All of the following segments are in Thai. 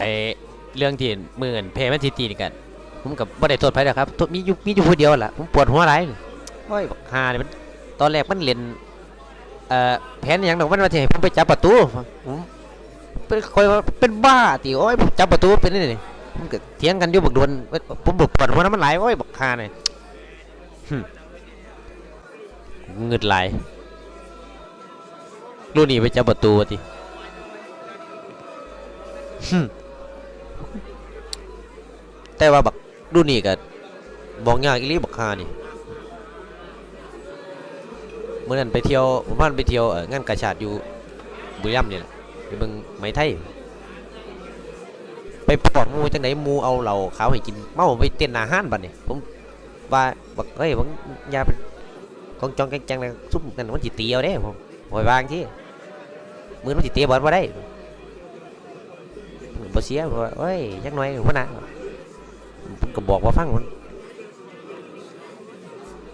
ไอเรื่องที่มือเงินเพย์แมนซิตี้นี่กัน ผมกับบ่ได้โทษไผนะครับโทษมีอยู่มีอยู่ผู้เดียวล่ะผมปวดหัวหลายโอ้ยบักฮานี่มันตอนแรกมันเล่นเอ่อแผนอหย่างดอกมันว่าสิให้ผมไปจับประตูผมเป็นคอยว่าเป็นบ้าติโอ้ยผมจับประตูเป็นนี่นี่ผมก็เถียงกันอยู่บักโดวนเว้ยผมบ่ปวดหัวน้ำมันไหลายโอ้ยบักฮานี่หึเงึดหลายลูกนี่ไปจับประตูว่าติหึ แต่ว่าบักดูนี่ก็บอกยากอีลีบักฮานี่เมื่อนั้นไปเที่ยวผมว่าไปเที่ยวเอองานกาชาดอยู่บุรีรัมย์นี่แหละไปเบิ่งไหมไทยไปปอดมูจังไดหมูเอาเหล้าขาวให้กินเมาไปเต้นอาหารบัดนี่ผมว่าบักเอ้ยบังอย่าเป็นกองจองแกงจังเลยซุ่มกันมันสิตีเอาเด้ผมปล่อยวางที่มือมันสิตีบอลบ่ได้ บ่เสียบ่ว่าเอ้ยจักหน่อยหัวหน้าผมก็บอกว่าฟังมัน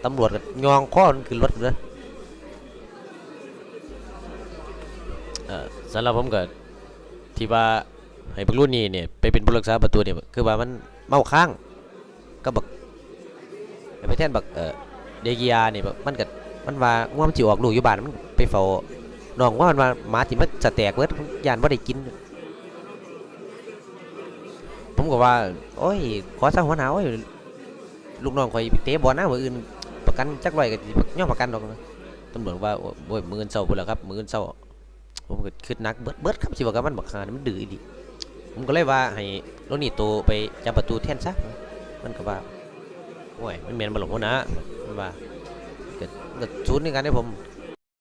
ตำรวจก็ยองข้อมันขึ้นรถเลยเออสำหรับผมก็ที่ว่าให้บักรุ่นนี้เนี่ยไปเป็นผู้รักษาประตูเนี่ยคือว่ามันเมาค้างก็บักให้ไปแทนบักเออเดกิยาเนี่ยบักมันก็มันว่าง่วงมันสิออกลูกอยู่บ้านมันไปเฝ้าน้องว่ามันว่าหมาที่มันสแตกเบิดยานบ่าได้กิน ผมก็ว่า โอ้ย ขอสร้างหัวหน้าโอ้ยลูกน้องคอยเตะบอลนะมืออื่นประกันจักร้อยก็สิย่อประกันดอกตำรวจว่าโอ้ยมือเงินเศร้าพุ่นแล้วครับมือเงินเศร้าผมก็คิดนักเบิดเบิดครับสิว่ากับมันบักหามันดื้ออีดิผมก็เลยว่าให้โรนี่โตไปจับประตูแทนซะมันก็ว่าโอ้ยมันแม่นบ่หลงน้ามันว่าเก็ก็ศูนย์ในการที่ผม